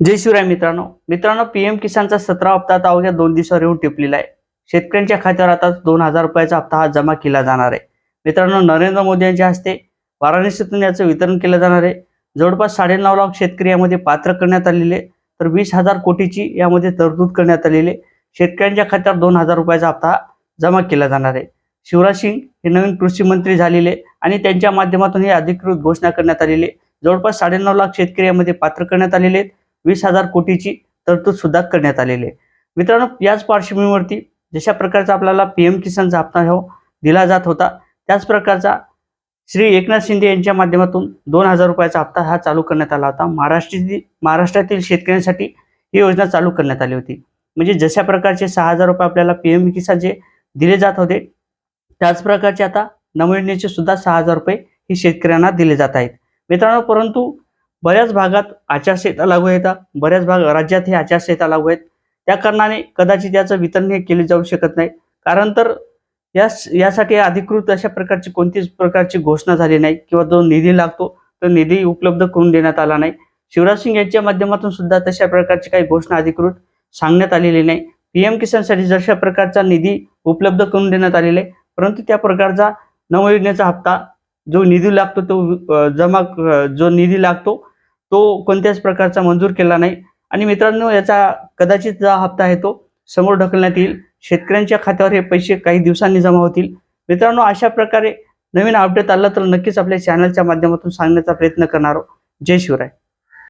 जय शिवराय मित्रांनो. मित्रांनो पीएम किसानचा सतरा हप्ता आता अवघ्या दोन दिवसावर येऊन टिपलेला आहे. शेतकऱ्यांच्या खात्यावर आता दोन हजार रुपयाचा हप्ता हा जमा केला जाणार आहे. मित्रांनो नरेंद्र मोदी यांच्या हस्ते वाराणसीतून याचं वितरण केलं जाणार आहे. जवळपास साडेनऊ लाख शेतकरी यामध्ये पात्र करण्यात आलेले तर वीस हजार कोटीची यामध्ये तरतूद करण्यात आलेली आहे. शेतकऱ्यांच्या खात्यावर दोन हजार रुपयाचा हप्ता जमा केला जाणार आहे. शिवराज सिंग हे नवीन कृषी मंत्री झालेले आणि त्यांच्या माध्यमातून ही अधिकृत घोषणा करण्यात आलेली आहे. जवळपास साडेनऊ लाख शेतकरी यामध्ये पात्र करण्यात आलेले आहेत. वीस हजार कोटीची तरतूद सुद्धा करण्यात आलेली आहे. मित्रांनो याच पार्श्वभूमीवरती जशा प्रकारचा आपल्याला पी एम किसानचा हप्ता हो दिला जात होता त्याच प्रकारचा श्री एकनाथ शिंदे यांच्या माध्यमातून दोन हजार रुपयाचा हप्ता हा चालू करण्यात आला होता. महाराष्ट्रातील महाराष्ट्रातील शेतकऱ्यांसाठी ही योजना चालू करण्यात आली होती. म्हणजे जशा प्रकारचे सहा हजार रुपये आपल्याला पी एम किसानचे दिले जात होते त्याच प्रकारचे आता नवयोजनेचे सुद्धा सहा हजार रुपये हे शेतकऱ्यांना दिले जात आहेत. मित्रांनो परंतु बऱ्याच भागात आचारसंहिता लागू येतात बऱ्याच भाग राज्यात हे आचारसंहिता लागू आहेत. त्या कारणाने कदाचित याचं वितरण हे केले जाऊ शकत नाही. कारण तर या यासाठी अधिकृत अशा प्रकारची कोणतीच प्रकारची घोषणा झाली नाही किंवा जो निधी लागतो तो निधी उपलब्ध करून देण्यात आला नाही. शिवराज सिंग यांच्या माध्यमातून सुद्धा तशा प्रकारची काही घोषणा अधिकृत सांगण्यात आलेली नाही. पीएम किसानसाठी जशा प्रकारचा निधी उपलब्ध करून देण्यात आलेला आहे परंतु त्या प्रकारचा नवयोजनेचा हप्ता जो निधी लागतो तो जमा जो निधी लागतो तो कोणत्याच प्रकारचा मंजूर केला नाही. आणि मित्रांनो याचा कदाचित जो हप्ता आहे तो समोर ढकलण्यात येईल. शेतकऱ्यांच्या खात्यावर हे पैसे काही दिवसांनी जमा होतील. मित्रांनो अशा प्रकारे नवीन अपडेट आला तर नक्कीच आपल्या चॅनलच्या माध्यमातून सांगण्याचा प्रयत्न करणार जय शिवराय.